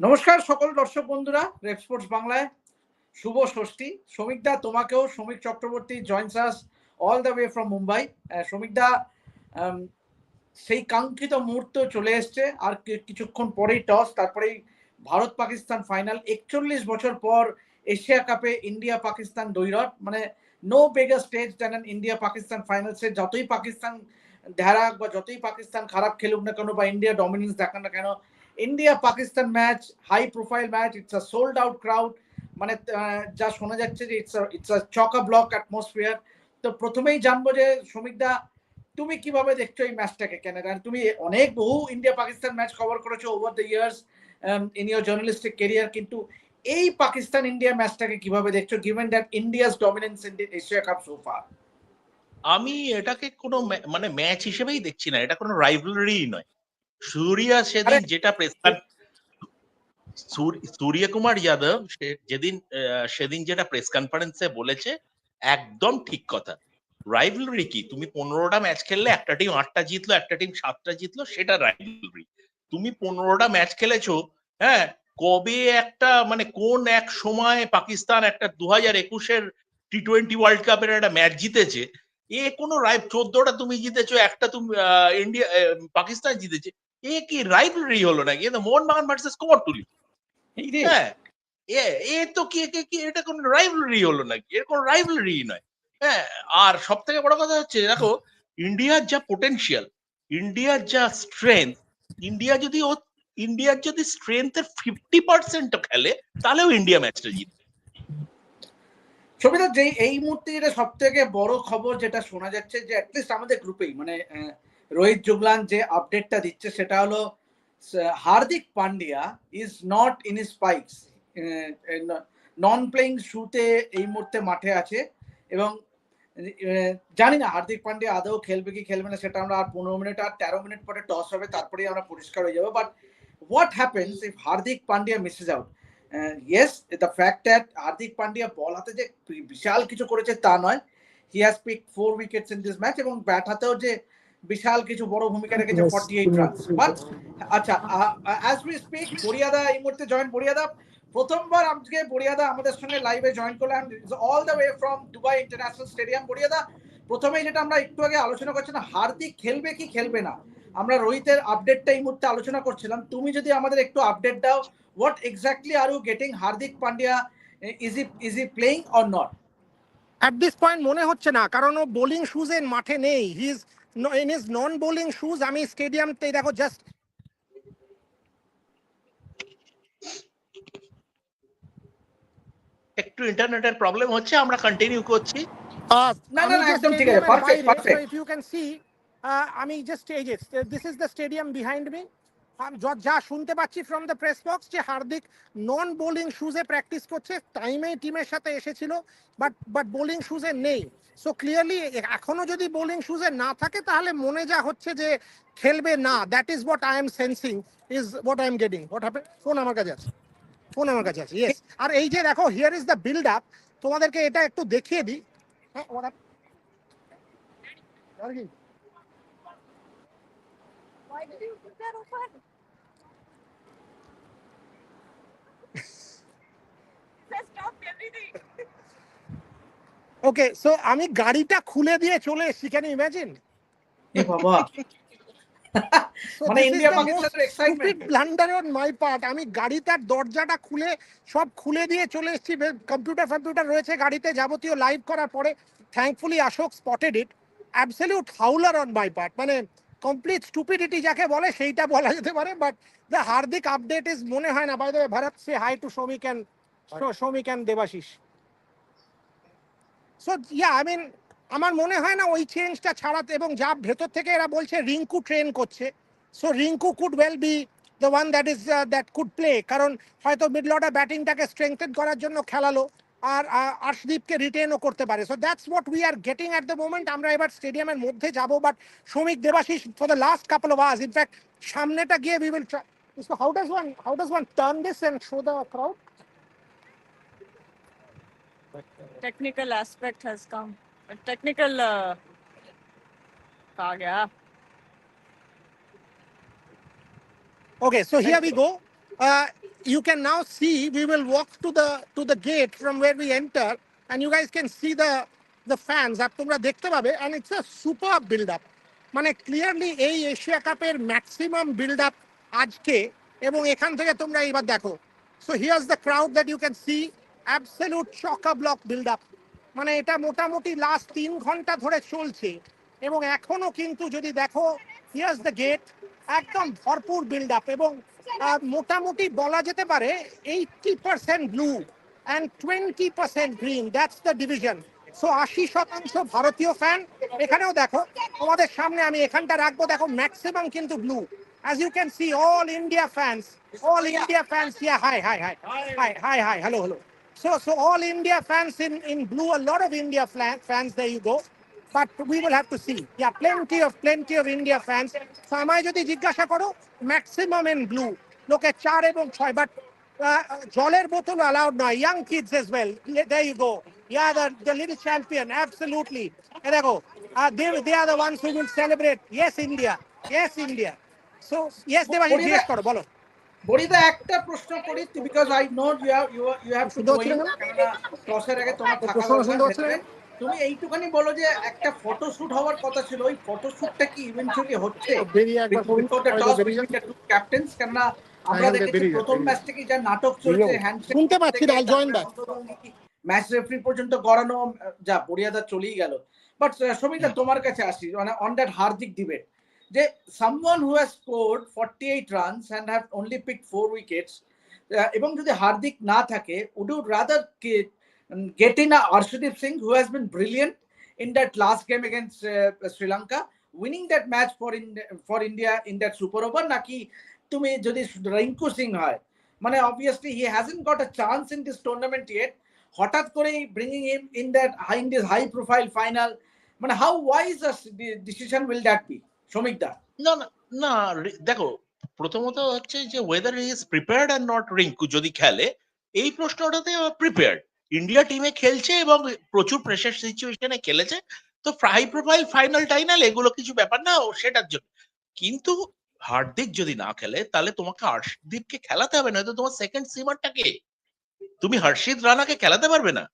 নমস্কার সকল দর্শক বন্ধুরা রেপ স্পোর্টস বাংলায়। শুভ ষষ্ঠী। শ্রমিকদা, তোমাকেও Shramik Chakraborty joins us all the way from Mumbai শ্রমিকদা সেই কাঙ্ক্ষিত মুহূর্ত চলে এসছে। আর কিছুক্ষণ পরেই টস তারপরেই ভারত পাকিস্তান ফাইনাল একচল্লিশ বছর পর এশিয়া কাপে ইন্ডিয়া পাকিস্তান দৈরত মানে no bigger stage then India Pakistan ফাইনালসে যতই পাকিস্তান ধারাক বা যতই পাকিস্তান খারাপ খেলুক না কেন বা ইন্ডিয়া ডমিনেন্স দেখান না কেন India Pakistan match high profile match it's a sold out crowd মানে যা শোনা যাচ্ছে যে it's it's a chock-a-block atmosphere তো প্রথমেই জানব যে শ্রমিকদা, তুমি কীভাবে দেখছ এই ম্যাচটাকে কেন কারণ তুমি অনেক বহু ইন্ডিয়া পাকিস্তান ম্যাচ কভার করেছ over the years in your journalistic career কিন্তু এই পাকিস্তান ইন্ডিয়া ম্যাচটাকে কীভাবে দেখছ given that India's dominance in Asia cup so far আমি এটাকে কোনো মানে ম্যাচ হিসেবেই দেখছি না, এটা কোনো রাইভেলরি নয়। সূর্যা সেদিন যেটা প্রেস সূর্য কুমার যাদব সে- যেদিন আহ, সেদিন যেটা প্রেস কনফারেন্সে বলেছে একদম ঠিক কথা। রাইভেলরি কি? তুমি পনেরোটা ম্যাচ খেললে একটা টিম আটটা জিতলো একটা টিম সাতটা জিতলো সেটা রাইভেলরি তুমি পনেরোটা ম্যাচ খেলেছো হ্যাঁ কবে একটা মানে কোন এক সময় পাকিস্তান একটা দু হাজার একুশের টি টোয়েন্টি ওয়ার্ল্ড কাপের একটা ম্যাচ জিতেছে এ কোনো রাইভ চোদ্দটা তুমি জিতেছো একটা তুমি আহ, ইন্ডিয়া পাকিস্তান জিতেছে এ কি রাইভেলরি হলো নাকি? এ তো মোহনবাগান ভার্সেস কুমারটুলি হ্যাঁ এ এ তো কি কি- কি এটা কোনো রাইভেলরি হলো নাকি? এর কোনো রাইভেলরি নয়। হ্যাঁ আর সব থেকে বড় কথা হচ্ছে দেখো ইন্ডিয়ার যা পোটেনশিয়াল ইন্ডিয়ার যা স্ট্রেংথ ইন্ডিয়া যদি ও ইন্ডিয়ার যদি স্ট্রেংথের ফিফটি পার্সেন্ট খেলে তাহলেও ইন্ডিয়া ম্যাচটা জিতবে। ছবিটা যে এই মুহূর্তে যেটা সব থেকে বড় খবর যেটা শোনা যাচ্ছে যে অ্যাটলিস্ট আমাদের গ্রুপেই মানে আহ, রোহিত জুগলান যে আপডেটটা দিচ্ছে, সেটা হলো Hardik Pandya is not in spikes non playing শুতে এই মুহূর্তে মাঠে আছে এবং জানি না হার্দিক পান্ডিয়া আদৌ খেলবে কি খেলবে না, সেটা আমরা আর পনেরো মিনিট আর তেরো মিনিট পরে টস হবে, তারপরেই আমরা পরিষ্কার হয়ে যাব। But what happens if Hardik Pandya misses out yes the fact that Hardik Pandya ball হাতে যে বিশাল কিছু করেছে তা নয়। He has pick four wickets in this match এবং ব্যাট হাতেও যে বিশাল কিছু বড় ভূমিকা রেখেছে ফর্টি এইট বাট আচ্ছা অ্যাজ উই স্পিক বরিয়াদা এই মুহূর্তে জয়েন বরিয়াদা প্রথমবার আজকে বরিয়াদা আমাদের সঙ্গে লাইভে জয়েন করলেন। All the way from Dubai international stadium বরিয়াদা প্রথমেই যেটা আমরা একটু আগে আলোচনা করছিলাম হার্দিক খেলবে কি খেলবে না? আমরা রোহিতের আপডেটটা এই মুহূর্তে আলোচনা করছিলাম। তুমি যদি আমাদের একটু আপডেট দাও what exactly are you getting Hardik Pandya? Is he is he playing or not? At this point মনে হচ্ছে না কারণ ও বোলিং শুজে মাঠে নেই। He is in his non-bowling shoes, আমি দেখো জাস্ট একটু ইন্টারনেটের প্রবলেম হচ্ছে আমরা কন্টিনিউ করছি। না, না, না, একদম ঠিক আছে, perfect perfect if you can see আমি জাস্ট এই যে this is the stadium behind me যা শুনতে পাচ্ছি ফ্রম দ্য প্রেস বক্স যে হার্দিক নন বোলিং শুজে প্র্যাকটিস করছে টাইমে টিমের সাথে এসেছিল বাট বাট বোলিং শুজে নেই। সো ক্লিয়ারলি এখনও যদি বোলিং শুজে না থাকে, তাহলে মনে যা হচ্ছে যে খেলবে না। That is what I am sensing is what I am getting what happen phone আমার কাছে আছে। ফোন আমার কাছে আছে ইয়েস আর এই যে দেখো here is the build up তোমাদেরকে এটা একটু দেখিয়ে দিই। হ্যাঁ? Stop everything. ওকে সো আমি গাড়িটা খুলে দিয়ে চলে এসেছি ক্যান ইমাজিন Hey, Baba. মানে ইন্ডিয়া পাকিস্তানের excitement blunder on my part আমি গাড়িটার দরজাটা খুলে সব খুলে দিয়ে চলে এসেছি। কম্পিউটার ফম্পিউটার রয়েছে গাড়িতে যাবতীয় লাইভ করার পরে thankfully Ashok spotted it absolute howler on my part মানে কমপ্লিট স্টুপিডিটি যাকে বলে সেইটা বলা যেতে পারে but the Hardik update is মনে হয় না। By the Bharat say hi to Soumik and Soumik and Debashis so yeah I mean আমার মনে হয় না ওই চেঞ্জটা ছাড়াতে এবং যা ভেতর থেকে এরা বলছে রিঙ্কু ট্রেন করছে। So Rinku could well be the one that is that could play কারণ হয়তো মিডল অর্ডার ব্যাটিংটাকে স্ট্রেংথেন করার জন্য খেলালো। আর আশদীপকে রিটেনও করতে পারে so that's what we are getting at the moment আমরা এবার স্টেডিয়ামের মধ্যে যাব but Shramik Debashis for the last couple of hours in fact সামনেটা গিয়ে we will so how does one how does one turn this end show the crowd technical aspect has come technical a Uh, okay, so here we go. Uh, you can now see, we will walk to the to the gate from where we enter, and you guys can see the the fans. তোমরা দেখতে পাবে and it's a super build up মানে clearly এই Asia কাপের maximum build up আজকে, এবং এখান থেকে তোমরা এবার দেখো। So here's the crowd that you can see absolute chockablock build up মানে এটা মোটামুটি লাস্ট তিন ঘণ্টা ধরে চলছে, এবং এখনও কিন্তু যদি দেখো হিয়ার্স দ্য গেট একদম ভরপুর বিল্ড আপ এবং মোটামুটি বলা যেতে পারে eighty percent blue and twenty percent green that's the division so আশি শতাংশ ভারতীয় ফ্যান এখানেও দেখো, তোমাদের সামনে আমি এখানটা রাখব। দেখো ম্যাক্সিমাম কিন্তু blue as you can see all India fans all India fans yeah hi hi hi hi hi hi hello hello so so all India fans in in blue a lot of India fans there you go but we will have to see yeah plenty of plenty of India fans so আমায় যদি জিজ্ঞাসা করো maximum in blue লোকে চার এবং ছয় but জলের বোতল অ্যালাউড নয়। Young kids as well you go. Yeah the the little champion absolutely. এ দেখো are the ones who will celebrate. Yes india. Yes india. So yes Debashis জিজ্ঞেস করো বলো। বরিদা একটা প্রশ্ন করি because I know you have you you have to না? আগে তোমার থাকা। তুমি এইটুখানি বলো যে একটা ফটোশুট হওয়ার কথা ছিল ওই ফটোশুটটা কি ইভেন্চুয়ালি হচ্ছে? বেরিয়ে একবার captains, কেননা আমরা দেখেছি প্রথম ম্যাচ থেকে যা নাটক চলছে হ্যান্ডশেক শুনতে পাচ্ছি না, I'll join ম্যাচ রেফারি পর্যন্ত গড়ানো যা বরিয়াদা চলেই গেল। বাট সমিতা তোমার কাছে আসি মানে অন দ্যাট হার্দিক ডিবেট যে someone who has scored 48 runs and have only pick four wickets এবং যদি হার্দিক না থাকে would you rather get in Arshdeep Singh who has been brilliant in that last game against uh, Sri Lanka, winning that match for in, for India in that super over নাকি তুমি যদি রিঙ্কু সিং হয় মানে obviously he hasn't got a chance in this tournament yet. হঠাৎ করে bringing him in that high in this high profile final মানে wise a decision will that be? শ্রমিক দা? না না না দেখো, প্রথমত হচ্ছে যে weather is prepared and not Rinku যদি খেলে, এই প্রশ্নটাতে প্রিপেয়ার্ড ইন্ডিয়া টিমে খেলছে এবং প্রচুর প্রেশার সিচুয়েশনে খেলেছে, তো হাই প্রোফাইল ফাইনাল টাইনাল এগুলো কিছু ব্যাপার না সেটার জন্য। কিন্তু হার্দিক যদি না খেলে, তাহলে তোমাকে হর্ষদীপকে খেলাতে হবে, নয়তো তোমার সেকেন্ড সিমারটাকে তুমি হর্ষিত রানাকে খেলাতে পারবে না।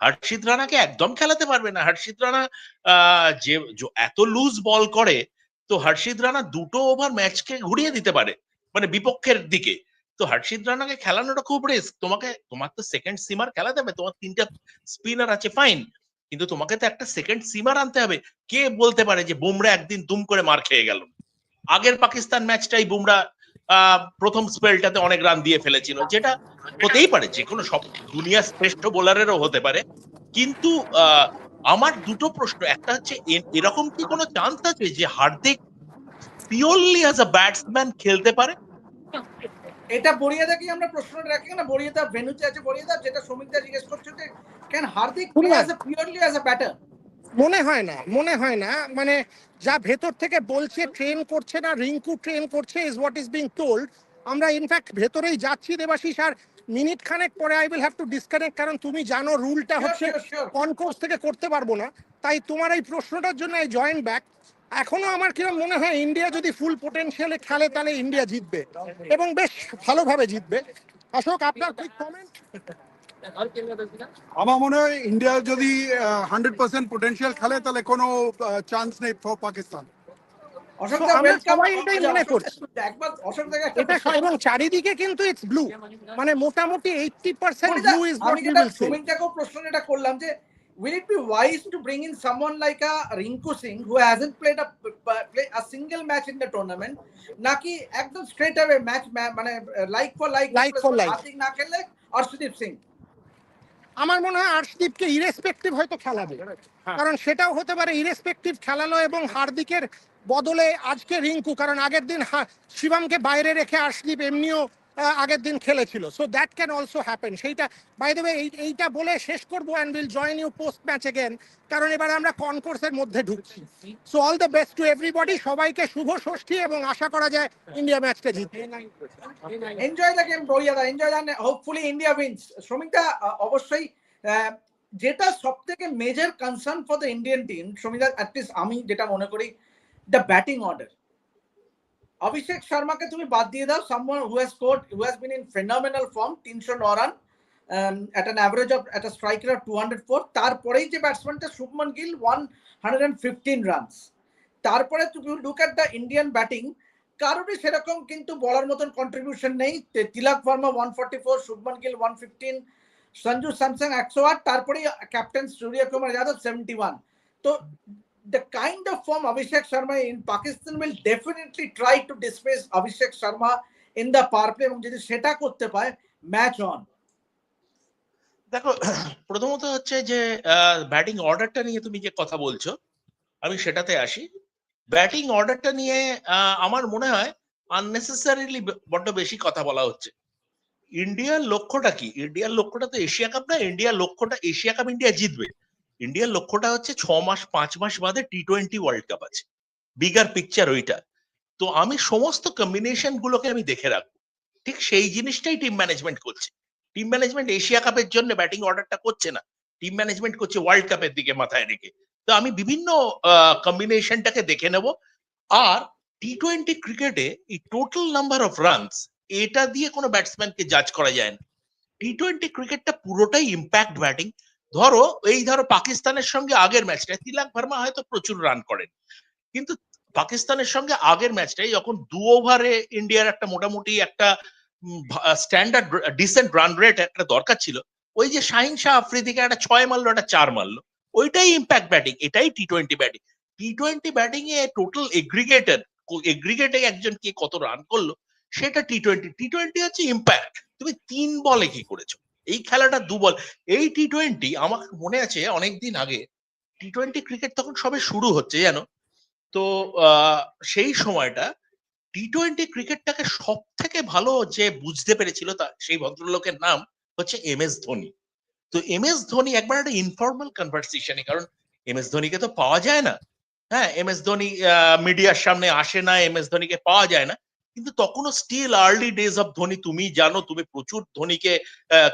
হর্ষিত রানাকে একদম খেলাতে পারবে না। হর্ষিত রানা যে এত লুজ বল করে, তো হর্ষিত রানা দুটো ওভার ম্যাচকে ঘুরিয়ে দিতে পারে মানে বিপক্ষের দিকে। তো হর্ষিত রানাকে খেলানোটা খুব রিস্ক তোমাকে, তোমার তো সেকেন্ড সিমার খেলাতে হবে, তোমার তিনটা স্পিনার আছে ফাইন কিন্তু তোমাকে তো একটা সেকেন্ড সিমার আনতে হবে। কে বলতে পারে যে, বুমরা একদিন দুম করে মার খেয়ে গেল? আগের পাকিস্তান ম্যাচটাই বুমরা আহ, প্রথম স্পেলটাতে অনেক রান দিয়ে ফেলেছিল যেটা হতেই পারে যে কোনো সব দুনিয়ার শ্রেষ্ঠ বোলারেরও হতে পারে। কিন্তু আহ, আমার দুটো প্রশ্ন একটা হচ্ছে এরকম কি কোনো চান্স আছে যে Hardik purely as a batsman খেলতে পারে? এটা বরিয়াদাকে আমরা প্রশ্নটা রাখি না? বরিয়াদা ভেনুতে আছে বরিয়াদা যেটা শ্রমিক দা জিজ্ঞেস করছে যে ক্যান হার্দিক শুনুন না। পিওরলি অ্যাজ a ব্যাটার মনে হয় না মনে হয় না। মানে যা ভেতর থেকে বলছে ট্রেন করছে না রিঙ্কু ট্রেন করছে is what is being told আমরা ইনফ্যাক্ট ভেতরেই যাচ্ছি দেবাশিস আর মিনিট খানেক পরে I will have to disconnect কারণ তুমি জানো রুলটা হচ্ছে কনকোর্স থেকে করতে পারব না। তাই তোমার এই প্রশ্নটার জন্য আই জয়েন ব্যাক এখনও আমার কীরকম মনে হয় ইন্ডিয়া যদি ফুল পোটেনশিয়ালে খেলে তাহলে ইন্ডিয়া জিতবে। এবং বেশ ভালোভাবে জিতবে। অশোক আপনার কুইক কমেন্ট আমার মনে হয় ইন্ডিয়া যদি হান্ড্রেড পার্সেন্ট পোটেনশিয়াল খেলে তাহলে কোনো চান্স নেই ফর পাকিস্তান এবং চারিদিকে কিন্তু ইটস ব্লু মানে মোটামুটি এইটটি পার্সেন্ট ব্লু ইজ প্রশ্নটা করলাম যে will it be wise to bring in someone like a Rinku Singh who hasn't played a play a single match in the tournament নাকি একদম স্ট্রেট অ্যাওয়ে ম্যাচ মানে like for like Like for like. না খেললে অর্শদীপ সিং? আমার মনে হয় আর্শদীপকে irrespective হয়তো খেলাবে। কারণ সেটাও হতে পারে ইরেসপেক্টিভ খেলালো এবং হার্দিকের বদলে আজকে রিঙ্কু কারণ আগের দিন শিবমকে বাইরে রেখে আর্শদীপ এমনিও আগের দিন খেলেছিল। So that can also happen সেইটা বাই দ্য এইটা বলে শেষ করব and will join you post match again কারণ এবার আমরা কনকোর্সের মধ্যে ঢুকছি। So all the best to everybody সবাইকে শুভ ষষ্ঠী এবং আশা করা যায় ইন্ডিয়া ম্যাচটা জিতবে। Enjoy the game বইয়াদা enjoy the hopefully India wins শ্রমিকদা অবশ্যই যেটা সব থেকে major concern for the Indian team শ্রমিকদা at least আমি যেটা মনে করি দ্য ব্যাটিং অর্ডার অভিষেক শর্মাকে তুমি বাদ দিয়ে দাও। Someone who has scored who has been in phenomenal form তিনশো ন run at an average of at strike rate two hundred four তারপরেই যে ব্যাটসম্যানটা Shubman Gill one hundred and fifteen runs তারপরে তুমি look at the Indian batting কারোরই সেরকম কিন্তু বলার মতন কন্ট্রিবিউশন নেই। Tilak Varma one forty four Shubman Gill one fifteen Sanju Samson একশো আট, তারপরেই captain Surya Kumar Yadav seventy one তো the kind of form Abhishek Sharma in Pakistan will definitely try to displace Abhishek Sharma in the power play. এবং যদি সেটা করতে পারে match on দেখো, প্রথমত হচ্ছে যে ব্যাটিং অর্ডারটা নিয়ে তুমি যে কথা বলছো, আমি সেটাতে আসি। ব্যাটিং অর্ডারটা নিয়ে আমার মনে হয় আননেসেসারিলি বড্ড বেশি কথা বলা হচ্ছে। ইন্ডিয়ার লক্ষ্যটা কি? ইন্ডিয়ার লক্ষ্যটা তো এশিয়া কাপ না, ইন্ডিয়ার লক্ষ্যটা এশিয়া কাপ ইন্ডিয়া জিতবে। ইন্ডিয়ার লক্ষ্যটা হচ্ছে ছ মাস, পাঁচ মাস বাদে টি টোয়েন্টি ওয়ার্ল্ড কাপ আছে। বিগার পিকচার ওইটা। তো আমি সমস্ত কম্বিনেশন গুলোকে আমি দেখে রাখব। ঠিক সেই জিনিসটাই টিম ম্যানেজমেন্ট করছে। টিম ম্যানেজমেন্ট এশিয়া কাপের জন্য ব্যাটিং অর্ডারটা করছে না। টিম ম্যানেজমেন্ট করছে ওয়ার্ল্ড কাপের দিকে মাথায় রেখে। তো আমি বিভিন্ন কম্বিনেশনটাকে দেখে নেব। আর টি টোয়েন্টি ক্রিকেটে এই টোটাল নাম্বার অফ রানস এটা দিয়ে কোনো ব্যাটসম্যানকে জাজ করা যায় না। টি টোয়েন্টি ক্রিকেটটা পুরোটাই ইম্প্যাক্ট ব্যাটিং ধরো, এই ধরো পাকিস্তানের সঙ্গে আগের ম্যাচটা তিলাক ভার্মা হয়তো প্রচুর রান করেন। কিন্তু পাকিস্তানের সঙ্গে আগের ম্যাচটাই যখন দু ওভারে ইন্ডিয়ার একটা মোটামুটি একটা স্ট্যান্ডার্ড ডিসেন্ট রান রেট একটা দরকার ছিল, ওই যে শাহিন শাহ আফ্রিদিকে একটা ছয় মারলো, একটা চার মারলো, ওইটাই ইম্প্যাক্ট ব্যাটিং এটাই T twenty batting T twenty batting এ টোটাল এগ্রিগেটেড এগ্রিগেটে একজন কে কত রান করল, সেটা টি টোয়েন্টি টি টোয়েন্টি হচ্ছে ইম্প্যাক্ট তুমি তিন বলে কি করেছ? এই খেলাটা দু বল। এই টি টোয়েন্টি আমার মনে আছে অনেকদিন আগে টি টোয়েন্টি ক্রিকেট তখন সবে শুরু হচ্ছে, জানো? তো সেই সময়টা টি টোয়েন্টি ক্রিকেটটাকে সব থেকে ভালো যে বুঝতে পেরেছিল তা, সেই ভদ্রলোকের নাম হচ্ছে এম এস ধোনি। তো এম এস ধোনি একবার একটা ইনফর্মাল কনভারসেশনে কারণ এম এস ধোনিকে তো পাওয়া যায় না। হ্যাঁ এম এস ধোনি মিডিয়ার সামনে আসে না এম এস ধোনিকে পাওয়া যায় না। কিন্তু তখনও still early days of Dhoni তুমি জানো, তুমি প্রচুর ধোনিকে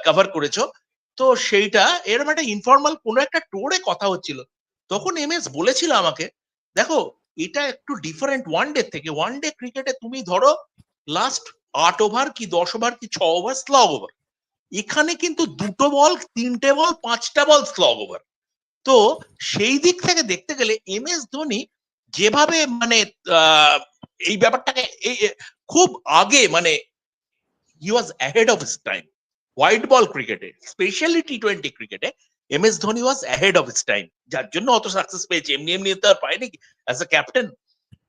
কভার করেছ। তো সেইটা এরকম একটা ইনফর্মাল কোনো একটা টোরে কথা হচ্ছিল। তখন এম এস বলেছিল আমাকে, দেখো, এটা একটু ডিফারেন্ট ওয়ান ডে থেকে ওয়ান ডে ক্রিকেটে তুমি ধরো লাস্ট আট ওভার কি দশ ওভার কি ছ ওভার স্লগ ওভার এখানে কিন্তু দুটো বল তিনটে বল পাঁচটা বল স্লগ ওভার তো সেই দিক থেকে দেখতে গেলে এম এস ধোনি যেভাবে মানে এই ব্যাপারটাকে এই খুব আগে মানে he was ahead of his time white ball ক্রিকেটে স্পেশালি টি টোয়েন্টি ক্রিকেটে M S Dhoni was ahead of his time যার জন্য অত সাকসেস পেয়েছে। এমনি এমনি তো আর পায়নি অ্যাজ এ ক্যাপ্টেন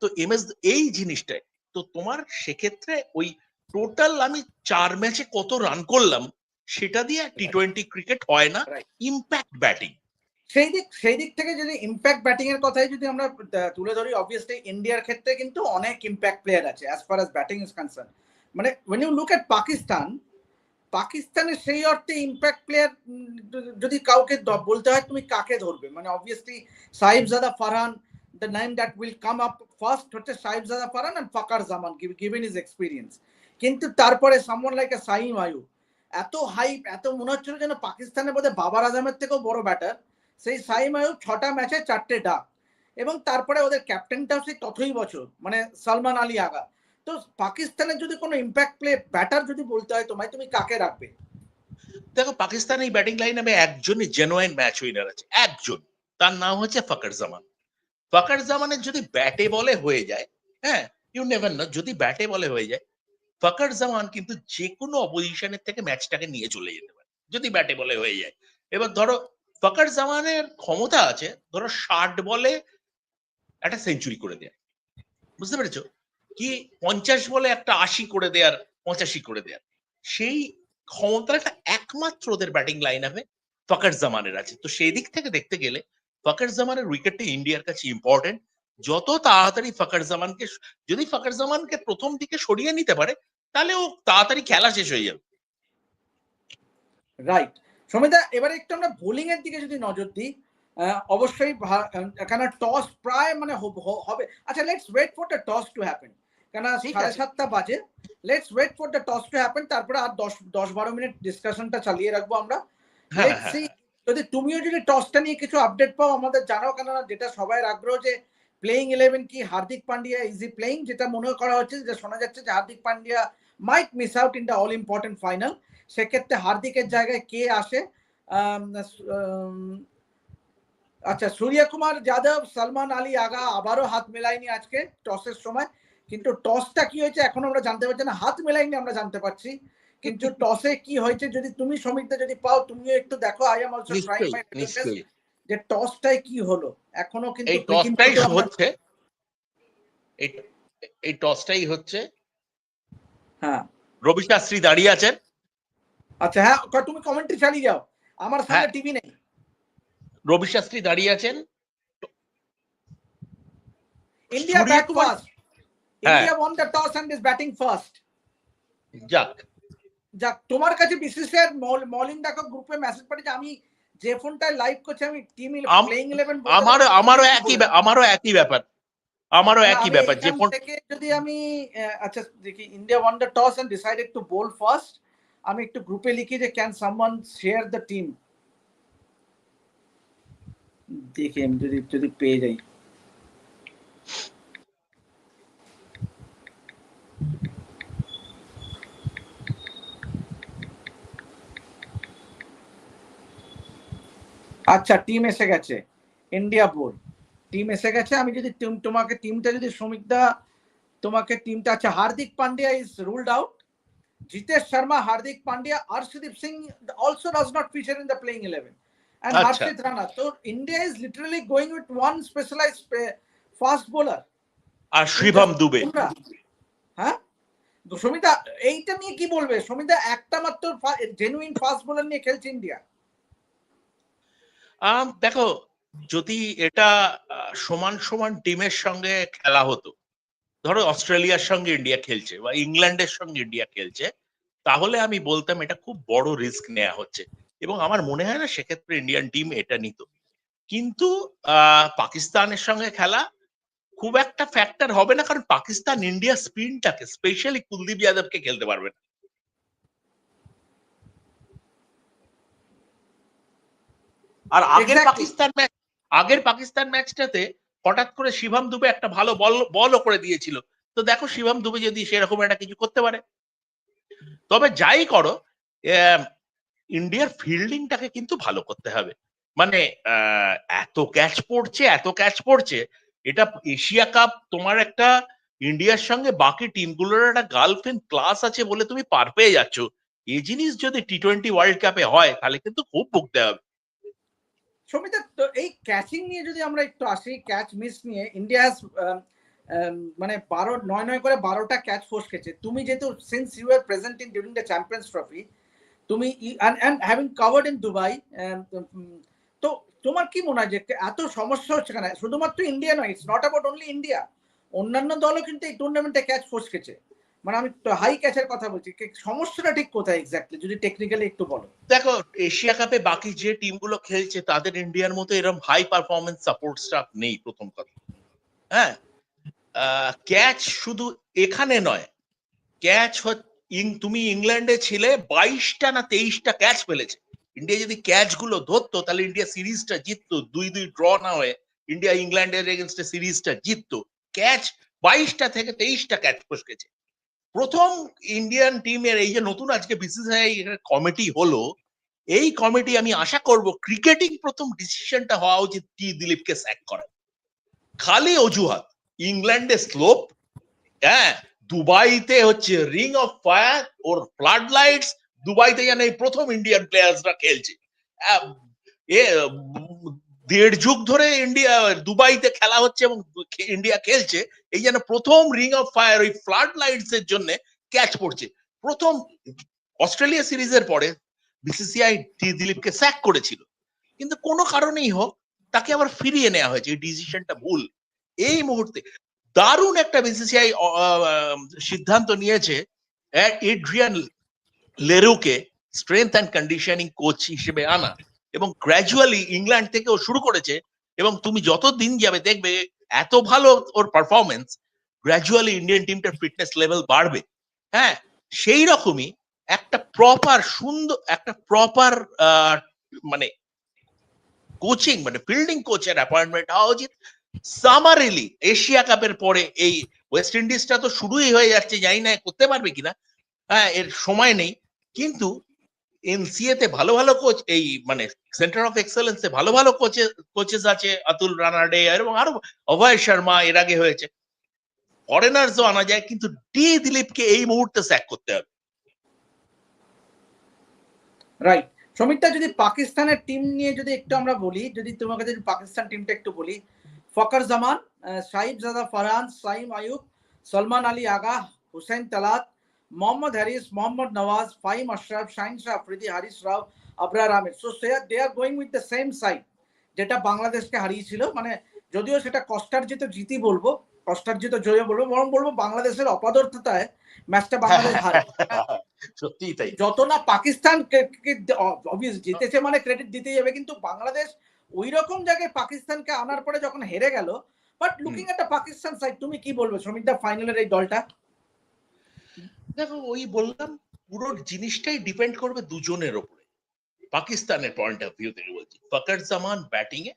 তো এম এস এই জিনিসটাই তো তোমার সেক্ষেত্রে ওই টোটাল আমি চার ম্যাচে কত রান করলাম সেটা দিয়ে টি টোয়েন্টি ক্রিকেট হয় না. ইম্প্যাক্ট ব্যাটিং সেই দিক সেই দিক থেকে যদি ইম্প্যাক্ট ব্যাটিং এর কথাই যদি আমরা তুলে ধরি অবভিয়াসলি ইন্ডিয়ার ক্ষেত্রে কিন্তু অনেক ইম্প্যাক্ট প্লেয়ার আছে as far as batting is concern মানে when you look at Pakistan পাকিস্তানের সেই অর্থে ইম্প্যাক্ট প্লেয়ার যদি কাউকে বলতে হয়, তুমি কাকে ধরবে? মানে obviously Sahibzada Farhan the name that will come up first হচ্ছে Sahibzada Farhan and Fakhar Zaman given is experience কিন্তু তারপরে সামওয়ান লাইক এ সাইম আয়ু এত হাইপ এত মনে হচ্ছিল যেন পাকিস্তানের বোধহয় বাবার আজমের থেকেও বড় ব্যাটার সেই সাইম আয়ুব ছটা ম্যাচে চারটে ডাক। এবং তারপরে ওদের ক্যাপ্টেনটাও সেই ততই বছর মানে সালমান আলী আগা। তো পাকিস্তানের যদি কোনো ইম্প্যাক্ট প্লে ব্যাটার যদি বলতে হয় তোমায়, তুমি কাকে রাখবে? দেখো, পাকিস্তান এই ব্যাটিং লাইন আমি একজনই জেনুয়াইন ম্যাচ উইনার আছে, একজন। তার নাম হচ্ছে ফকর জামান। ফকর জামানের যদি ব্যাটে বলে হয়ে যায় হ্যাঁ ইউ নেভার নো যদি ব্যাটে বলে হয়ে যায় ফকর জামান কিন্তু যে কোনো অপোজিশনের থেকে ম্যাচটাকে নিয়ে চলে যেতে পারে, যদি ব্যাটে বলে হয়ে যায়। এবার ধরো ফকর জামানের ক্ষমতা আছে, ধরো ষাট বলে একটা সেঞ্চুরি করে দেয়। বুঝতে পেরেছ? কি পঞ্চাশ বলে একটা আশি করে দেয়ার, পঁচাশি করে দেয়ার। সেই ক্ষমতাটা একমাত্র ওদের ব্যাটিং লাইন আপে ফকর জামানের আছে। তো সেই দিক থেকে দেখতে গেলে ফকর জামানের উইকেটটা ইন্ডিয়ার কাছে ইম্পর্টেন্ট যত তাড়াতাড়ি ফকর জামানকে যদি ফকর জামানকে প্রথম দিকে সরিয়ে নিতে পারে, তাহলে ও তাড়াতাড়ি খেলা শেষ হয়ে যাবে। রাইট সমিতা এবারে একটু আমরা বোলিং এর দিকে যদি নজর দিই অবশ্যই কেন টস প্রায় মানে হবে। আচ্ছা let's wait for the toss to happen কেন সাড়ে সাতটা বাজে। Let's wait for the toss to happen তারপরে আর দশ দশ বারো মিনিট ডিসকাশনটা চালিয়ে রাখব আমরা। হ্যাঁ Let's হ্যাঁ যদি তুমিও যদি টসটা নিয়ে কিছু আপডেট পাও আমাদের জানাও। কেননা যেটা সবাই আগ্রহ যে প্লেইং ইলেভেন কি হার্দিক পান্ডিয়া ইজি প্লেইং যেটা মনে করা হচ্ছে যে শোনা যাচ্ছে যে Hardik Pandya might miss out in the all important final সেক্ষেত্রে হার্দিকের জায়গায় কে আসে? আচ্ছা সূর্যকুমার যাদব সালমান আলী আগা আবারও হাত মেলায়নি আজকে টসের সময়। কিন্তু টসটা কি হয়েছে এখন আমরা জানতে পারছি না হাত মেলায়নি আমরা জানতে পারছি। কিন্তু টসে কি হয়েছে যদি তুমি সমিতা যদি পাও তুমিও একটু দেখো I am also trying my যে টসটাই কি হলো? এখনও কিন্তু এই টসটাই হচ্ছে এই এই টসটাই হচ্ছে হ্যাঁ। রবি শাস্ত্রী দাঁড়িয়ে আছেন। আচ্ছা হ্যাঁ ক- তুমি কমেন্ট্রি চালিয়ে যাও। আমার সামনে হ্যাঁ। টিভি নেই। রবি শাস্ত্রী দাঁড়িয়ে আছেন? ইন্ডিয়া ব্যাট সূর্যকুমার- ফার্স্ট হ্যাঁ। India won the toss and is batting first যাক। যাক তোমার কাছে বিসিসিআই মলিন ডাকা গ্রুপে মেসেজ পাঠিয়েছে আমি যে ফোনটায় লাইভ করছি আমি টিম আম- প্লেইং ইলেভেন আমার আমারও একই ব্যা- আমারও একই ব্যাপার। আমারও একই ব্যাপার। যে ফোন থেকে যদি আমি আহ, আচ্ছা দেখি India won the toss and decided to bowl first আমি একটু গ্রুপে লিখি যে can someone share the team দেখি, আমি যদি যদি পেয়ে যাই। আচ্ছা টিম এসে গেছে। ইন্ডিয়া বোর্ড টিম এসে গেছে, আমি যদি তোমাকে টিমটা যদি শ্রমিকদা তোমাকে টিমটা আচ্ছা Hardik Pandya is ruled out Jitesh Sharma Hardik Pandya Arshdeep Singh also does not feature in the playing eleven and। Harshit Rana. So India is literally going with one specialized fast bowler. আর শিবম দুবে হ্যাঁ সমিতা এইটা নিয়ে কি বলবে সমিতা একটা মাত্র genuine fast bowler নিয়ে খেলছে ইন্ডিয়া দেখো যদি এটা সমান সমান টিমের সঙ্গে খেলা হতো ধরো অস্ট্রেলিয়ার সঙ্গে ইন্ডিয়া খেলছে বা ইংল্যান্ডের সঙ্গে ইন্ডিয়া খেলছে তাহলে আমি বলতাম এটা খুব বড় রিস্ক নেওয়া হচ্ছে। এবং আমার মনে হয় না সেক্ষেত্রে ইন্ডিয়ান টিম এটা নিত। কিন্তু পাকিস্তানের সঙ্গে খেলা খুব একটা ফ্যাক্টর হবে না কারণ পাকিস্তান ইন্ডিয়া স্পিনটাকে স্পেশালি কুলদীপ যাদবকে খেলতে পারবে না। আর আগের পাকিস্তান ম্যাচ আগের পাকিস্তান ম্যাচটাতে হঠাৎ করে শিবম দুবে একটা ভালো বল, বলও করে দিয়েছিল। তো দেখো শিবম দুবে যদি সেরকম একটা কিছু করতে পারে। তবে যাই করো ইন্ডিয়ার ফিল্ডিংটাকে কিন্তু ভালো করতে হবে। মানে এত ক্যাচ পড়ছে, এত ক্যাচ পড়ছে, এটা এশিয়া কাপ তোমার একটা ইন্ডিয়ার সঙ্গে বাকি টিমগুলোর একটা গার্লফ্রেন্ড ক্লাস আছে বলে তুমি পার পেয়ে যাচ্ছ। এই জিনিস যদি টি টোয়েন্টি ওয়ার্ল্ড কাপে হয়, তাহলে কিন্তু খুব ভুগতে হবে। সমিতা তো এই ক্যাচিং নিয়ে যদি আমরা একটু আসি ক্যাচ মিস নিয়ে ইন্ডিয়া মানে বারো, নয় নয় করে বারোটা ক্যাচ ফসকেছে তুমি যেহেতু since you are present in during the Champions Trophy তুমি and having covered in Dubai তো তোমার কি মনে হয় যে এত সমস্যা হচ্ছে কেন? শুধুমাত্র ইন্ডিয়া নয় it's not about only India অন্যান্য দলও কিন্তু এই টুর্নামেন্টে ক্যাচ ফসকেছে মানে আমি হাই ক্যাচের কথা বলছি। সমস্যাটা ঠিক কোথায় এক্স্যাক্টলি যদি টেকনিক্যালি একটু বলো। দেখো, এশিয়া কাপে বাকি যে টিমগুলো খেলছে, তাদের ইন্ডিয়ার মতো এরকম হাই পারফরমেন্স সাপোর্ট স্টাফ নেই প্রথম কথা। হ্যাঁ? ক্যাচ শুধু এখানে নয়। ক্যাচ তুমি ইংল্যান্ডে ছিলে, বাইশটা না তেইশটা ক্যাচ ফেলেছে। ইন্ডিয়া যদি ক্যাচগুলো ধরতো, তাহলে ইন্ডিয়া সিরিজটা জিততো। দুই দুই ড্র না হয়ে ইন্ডিয়া ইংল্যান্ডের এগেনস্টে সিরিজটা জিততো। ক্যাচ বাইশটা থেকে তেইশটা ক্যাচ ফসকেছে। প্রথম ইন্ডিয়ান টিমের এই যে নতুন আজকে বিসিসিআই কমিটি হলো, এই কমিটি আমি আশা করব ক্রিকেটিং প্রথম ডিসিশনটা হওয়া উচিত টি দিলীপকে স্যাক করা। খালি অজুহাত, ইংল্যান্ডে স্লোপ হ্যাঁ দুবাইতে হচ্ছে ring of fire or flood lights দুবাইতে যেন এই প্রথম ইন্ডিয়ান প্লেয়ার্সরা খেলছে। দেড় যুগ ধরে ইন্ডিয়া দুবাইতে খেলা হচ্ছে এবং ইন্ডিয়া খেলছে, এই যেন প্রথম রিং অফ ফায়ার ওই ফ্লাড লাইটস এর জন্য ক্যাচ পড়ছে। প্রথম অস্ট্রেলিয়া সিরিজের পরে বিসিসিআই দিলীপকে স্যাক করেছিল। কিন্তু কোনো কারণেই হোক, তাকে আবার ফিরিয়ে নেওয়া হয়েছে, এই ডিসিশনটা ভুল। এই মুহূর্তে দারুণ একটা বিসিসিআই সিদ্ধান্ত নিয়েছে এড্রিয়ান লেরুকে স্ট্রেংথ অ্যান্ড কন্ডিশনিং কোচ হিসেবে আনা। এবং গ্র্যাজুয়ালি ইংল্যান্ড থেকে ও শুরু করেছে এবং তুমি যত দিন যাবে দেখবে এত ভালো ওর পারফরমেন্স গ্র্যাজুয়ালি ইন্ডিয়ান টিমটার ফিটনেস লেভেল বাড়বে। হ্যাঁ সেই রকমই একটা প্রপার সুন্দর, একটা প্রপার মানে কোচিং মানে ফিল্ডিং কোচের অ্যাপয়েন্টমেন্ট হওয়া উচিত। সামারিলি এশিয়া কাপের পরে এই ওয়েস্ট ইন্ডিজটা তো শুরুই হয়ে যাচ্ছে, জানি না করতে পারবে কিনা। হ্যাঁ এর সময় নেই। কিন্তু এনসিএ তে ভালো ভালো কোচ এই মানে সেন্টার অফ এক্সেলেন্সে ভালো ভালো কোচে কোচেস আছে, অতুল রানাডে এবং আরও অভয় শর্মা এর আগে হয়েছে। ফরেনার্সও আনা যায়, কিন্তু ডি দিলীপকে এই মুহূর্তে স্যাক করতে হবে। রাইট সমিতা যদি পাকিস্তানের টিম নিয়ে যদি একটু আমরা বলি, যদি তোমাকে যদি পাকিস্তান টিমটা একটু বলি Fakhar Zaman Sahibzada Farhan, Saim Ayub, Salman Ali Agha Hussain Talat Mohammad Haris Mohammad Nawaz Faheem Ashraf Shaheen Shah Afridi Haris Rauf Abrar Ahmed so they are going with the same side যেটা বাংলাদেশকে হারিয়েছিল মানে যদিও সেটা কষ্টার্জিত জিতি বলব কষ্টার্জিত জয় বলব বরং বলব বাংলাদেশের অপদার্থতায় ম্যাচটা বাংলাদেশ হারে। সত্যিই তাই। যত না পাকিস্তান জিতেছে মানে ক্রেডিট দিতেই হবে কিন্তু বাংলাদেশ ওই রকম জায়গায় পাকিস্তানকে আনার পরে যখন হেরে গেল but looking at Pakistan side তুমি কি বলবে শ্রমিকদা ফাইনালের এই দলটা? দেখো, ওই বললাম, পুরো জিনিসটাই ডিপেন্ড করবে দুজনের ওপরে। পাকিস্তানের পয়েন্ট অফ ভিউ থেকে বলছি। ফকর জামান ব্যাটিং এ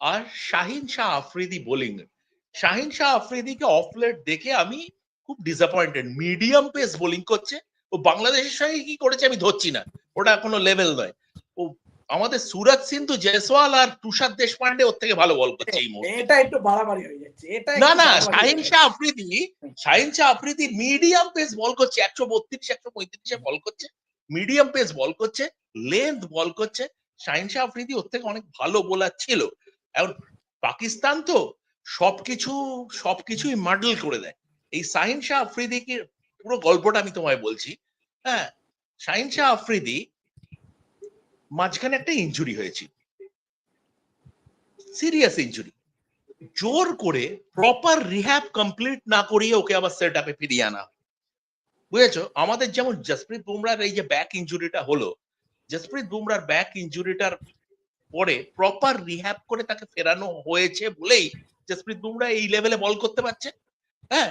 আর শাহিন শাহ আফ্রিদি বোলিং শাহিন শাহ আফ্রিদিকে অফলেট দেখে আমি খুব ডিসঅ্যাপয়েন্টেড মিডিয়াম পেস বোলিং করছে। ও বাংলাদেশের সঙ্গে কি করেছে আমি ধরছি না। ওটা কোনো লেভেল নয়। আমাদের সুরজ সিন্ধু জয়সওয়াল আর তুষার দেশপান্ডে ওর থেকে ভালো বল করছে এই মুহূর্তে। এটা একটু বাড়াবাড়ি হয়ে যাচ্ছে এটা না না Shaheen Shah Afridi Shaheen Shah Afridi medium pace ball করছে একশো বত্রিশ একশো পঁয়ত্রিশে বল করছে মিডিয়াম পেস বল করছে লেন্থ বল করছে। শাহিন শাহ আফ্রিদি ওর থেকে অনেক ভালো বোলার ছিল। এখন পাকিস্তান তো সবকিছু সবকিছুই মাডল করে দেয়। এই শাহিন শাহ আফ্রিদিকে পুরো গল্পটা আমি তোমায় বলছি। হ্যাঁ শাহিন শাহ আফ্রিদি মাঝখানে একটা ইনজুরি হয়েছিল সিরিয়াস ইনজুরি জোর করে প্রপার রিহ্যাব কমপ্লিট না করিয়ে ওকে আবার সেট আপে ফিরিয়ে আনা। বুঝেছ? আমাদের যেমন জসপ্রীত বুমরার এই যে ব্যাক ইনজুরিটা হলো জসপ্রীত বুমরার ব্যাক ইনজুরিটার পরে প্রপার রিহ্যাব করে তাকে ফেরানো হয়েছে বলেই জসপ্রীত বুমরা এই লেভেলে বল করতে পারছে। হ্যাঁ?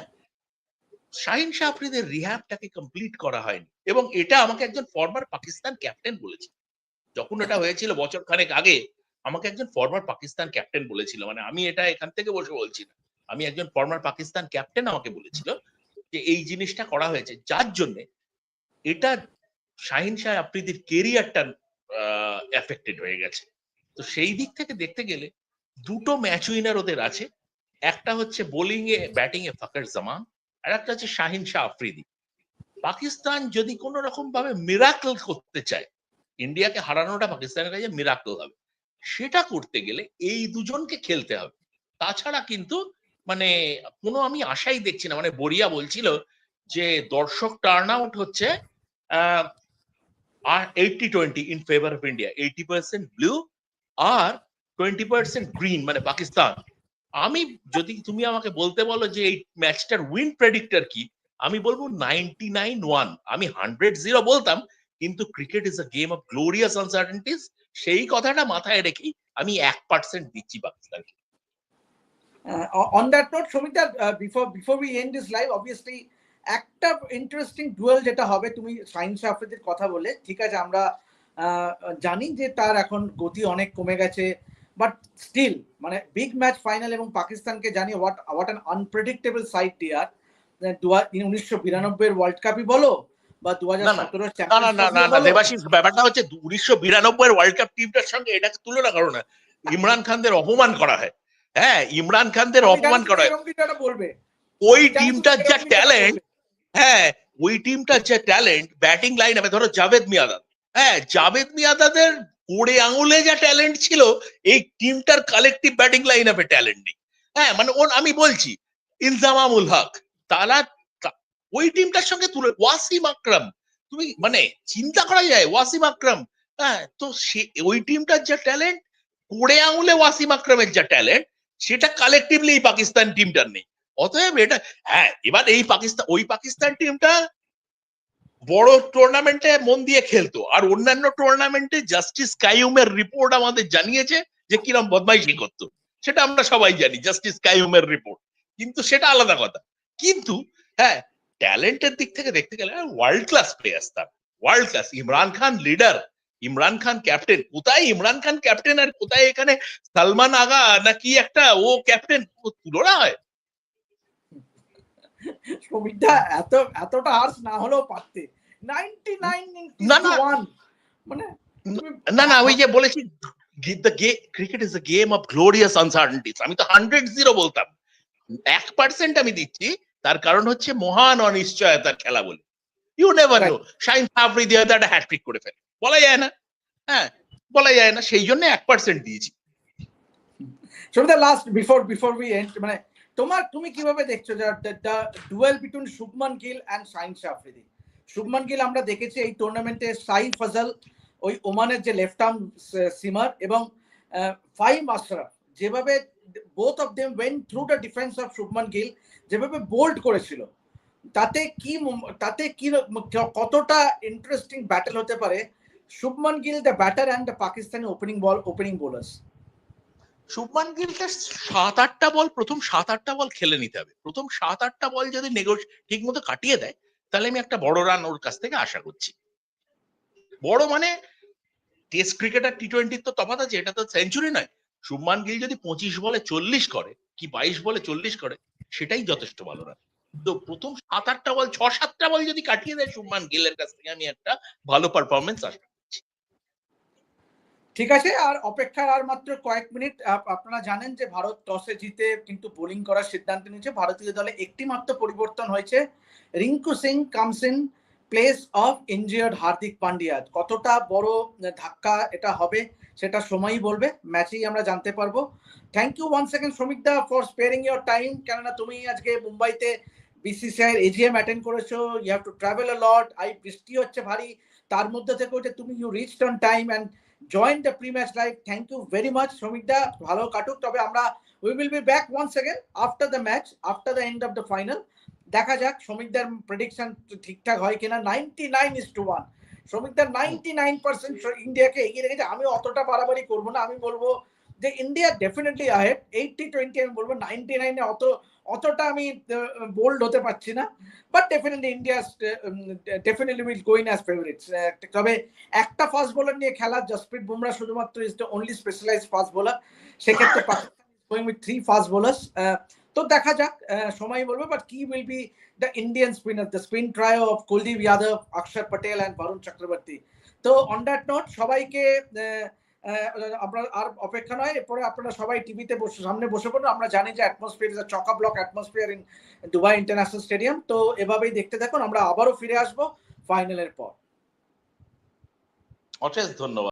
শাহিন শাহ আফ্রিদের রিহ্যাবটাকে কমপ্লিট করা হয়নি এবং এটা আমাকে একজন ফরমার পাকিস্তান ক্যাপ্টেন বলেছে। যখন এটা হয়েছিল বছর খানেক আগে, আমাকে একজন ফরমার পাকিস্তান ক্যাপ্টেন বলেছিল। মানে আমি এটা এখান থেকে বসে বলছি না। আমি একজন ফরমার পাকিস্তান ক্যাপ্টেন আমাকে বলেছিল যে এই জিনিসটা করা হয়েছে। যার জন্য এটা শাহিন শাহ আফ্রিদির কেরিয়ারটা এফেক্টেড হয়ে গেছে। তো সেই দিক থেকে দেখতে গেলে দুটো ম্যাচ উইনার ওদের আছে। একটা হচ্ছে বোলিং এ ব্যাটিং এ ফাকার জামান, আর একটা হচ্ছে শাহিন শাহ আফ্রিদি। পাকিস্তান যদি কোনো রকম ভাবে মিরাকল করতে চায় ইন্ডিয়াকে হারানোটা পাকিস্তানের কাছে মিরাকল হবে। সেটা করতে গেলে এই দুজনকে খেলতে হবে। তাছাড়া কিন্তু মানে কোনো আমি আশাই দেখছি না। মানে বরিয়া বলছিল যে দর্শক টার্ন আউট হচ্ছে আর eighty twenty in favour of India eighty percent blue R twenty percent green মানে পাকিস্তান। আমি যদি তুমি আমাকে বলতে বলো যে এই ম্যাচটার উইন প্রেডিক্টর কি, আমি বলব নাইনটি নাইন ওয়ান আমি হান্ড্রেড জিরো বলতাম কিন্তু cricket is a game of glorious uncertainties সেই কথাটা মাথায় রেখেই আমি এক পার্সেন্ট দিচ্ছি পাকিস্তানকে। On that note Samita before before we end this live obviously একটা ইন্টারেস্টিং ডুয়েল যেটা হবে, তুমি সাইন্স আফ্রিদির কথা বলে ঠিক আছে, আমরা জানি যে তার এখন গতি অনেক কমে গেছে বাট স্টিল মানে বিগ ম্যাচ ফাইনাল এবং পাকিস্তানকে জানি what what an unpredictable side dear উনিশশো বিরানব্বই ওয়ার্ল্ড কাপই বলো বা দু হাজার না না না না না দেবাশিস ব্যাপারটা হচ্ছে উনিশশো বিরানব্বই ওয়ার্ল্ড কাপ টিমটার সঙ্গে এটাকে তুলনা করো না। ইমরান খানদের অপমান করা হয়। হ্যাঁ ইমরান খানদের অপমান করা হয়। ওই টিমটার যা ট্যালেন্ট হ্যাঁ ওই টিমটার যে ট্যালেন্ট ব্যাটিং লাইন হবে ধরো জাভেদ মিয়াদাদ হ্যাঁ জাভেদ মিয়াদাদের কোড়ে আঙুলে যা ট্যালেন্ট ছিল এই টিমটার কালেকটিভ ব্যাটিং লাইন আপে ট্যালেন্ট নেই। হ্যাঁ মানে ওন আমি বলছি ইনজামামুল হক তারা ওই টিমটার সঙ্গে তুলে, ওয়াসিম আকরাম। তুমি মানে চিন্তা করা যায়, ওয়াসিম আকরাম। হ্যাঁ তো সে, ওই টিমটার যা ট্যালেন্ট, কোড়ে আঙুলে ওয়াসিম আকরামের যা ট্যালেন্ট, সেটা কালেকটিভলি এই পাকিস্তান টিমটার নেই। অতএব এটা হ্যাঁ এবার এই পাকিস্তান ওই পাকিস্তান টিমটা বড় টুর্নামেন্টে মন দিয়ে খেলতো। আর অন্যান্য টুর্নামেন্টে জাস্টিস কাইউমের রিপোর্ট আমাদের জানিয়েছে যে কিরম বদমাইশি করতো। সেটা আমরা সবাই জানি জাস্টিস কাইউমের রিপোর্ট কিন্তু সেটা আলাদা কথা। কিন্তু হ্যাঁ ট্যালেন্টের দিক থেকে দেখতে গেলে ওয়ার্ল্ড ক্লাস প্লেয়ার্স তার world class Imran Khan leader Imran Khan captain কোথায় ইমরান খান ক্যাপ্টেন আর কোথায় এখানে সালমান আগা নাকি একটা ও ক্যাপ্টেন তুলনা হয় শ্রমিকদা এত এতটা আর্স না হলেও পারতে। নাইনটি নাইন না, না। মানে না না ওই যে বলেছি the cricket is a game of glorious uncertainties আমি তো হান্ড্রেড জিরো বলতাম। এক পার্সেন্ট আমি দিচ্ছি। তার কারণ হচ্ছে মহান অনিশ্চয়তার খেলা বলে। You never know Shaheen Afridi হয়তো একটা হ্যাট্রিক করে ফেলে। বলা যায় না। হ্যাঁ বলা যায় না। সেই জন্য এক পার্সেন্ট দিয়েছি। Samita last before before we end মানে তোমার তুমি কীভাবে দেখছ যে the duel between Shubman Gill and Shaheen Afridi Shubman Gill আমরা দেখেছি এই টুর্নামেন্টে সাই ফজল ওই ওমানের যে লেফট আর্ম সিমার এবং ফাইভ আশরাফ যেভাবে both of them went through the defence of Shubman Gill যেভাবে বোল্ড করেছিল, তাতে কি তাতে কি কতটা ইন্টারেস্টিং ব্যাটেল হতে পারে, Shubman Gill the batter and the Pakistani opening ball opening bowlers Shubman গিলকে সাত আটটা বল, প্রথম সাত আটটা বল খেলে নিতে হবে। প্রথম সাত আটটা বল যদি ঠিক মতো কাটিয়ে দেয়, তাহলে আমি একটা বড় রান ওর কাছ থেকে আশা করছি। বড় মানে টেস্ট ক্রিকেট আর টি টোয়েন্টির তো তফাত আছে, এটা তো সেঞ্চুরি নয়। শুভমান গিল যদি পঁচিশ বলে চল্লিশ করে, কি বাইশ বলে চল্লিশ করে সেটাই যথেষ্ট ভালো রান তো প্রথম সাত আটটা বল, ছ সাতটা বল যদি কাটিয়ে দেয়, শুভমান গিলের কাছ থেকে আমি একটা ভালো পারফরমেন্স আশা ঠিক আছে, আর অপেক্ষার আর মাত্র কয়েক মিনিট আপনারা জানেন যে ভারত টসে জিতে কিন্তু বোলিং করার সিদ্ধান্ত নিয়েছে। ভারতীয় দলে একটি মাত্র পরিবর্তন হয়েছে। Rinku Singh comes in place of injured Hardik Pandya কতটা বড় ধাক্কা এটা হবে, সেটা সময়ই বলবে ম্যাচেই আমরা জানতে পারব। Thank you one second Shromik da for sparing your time কেননা তুমি আজকে মুম্বাইতে বিসিসিআই এজিএম অ্যাটেন্ড করেছ you have to travel a lot I, বৃষ্টি হচ্ছে ভারী। তার মধ্যে থেকে ওটা তুমি you reached on time and join the pre match live thank you very much শ্রমিকদা ভালো কাটুক। তবে আমরা we will be back once second after the match after the end of the final দেখা যাক, শ্রমিকদার প্রেডিকশন ঠিকঠাক হয় কিনা। Ninety nine is two one শ্রমিকদার ninety nine percent ইন্ডিয়াকে এগিয়ে রেখেছে। আমি অতটা বাড়াবাড়ি করব না। আমি বলব যে India definitely ahead eighty twenty আমি বলব নাইনটি নাইনে অত, অতটা আমি বোল্ড হতে পারছি না। But definitely India definitely will going as favourites তবে একটা ফাস্ট বোলার নিয়ে খেলা। জসপ্রীত বুমরা শুধুমাত্র is the only specialise fast bowler সেক্ষেত্রে Pakistan going with three fast bowlers তো দেখা যাক আহ, সময় বলবে বাট কি will be the Indian spinner the spin try of Kuldeep Yadav Axar Patel and Varun Chakravarthy তো অন দ্যাট নোট সবাইকে আহ, আপনার আর অপেক্ষা নয় এরপরে আপনারা সবাই টিভিতে বসে সামনে বসে পড়ুন। আমরা জানি যে atmosphere is chocka block atmosphere in Dubai International Stadium তো এভাবেই দেখতে থাকুন আমরা আবারও ফিরে আসব ফাইনালের পর। অশেষ ধন্যবাদ।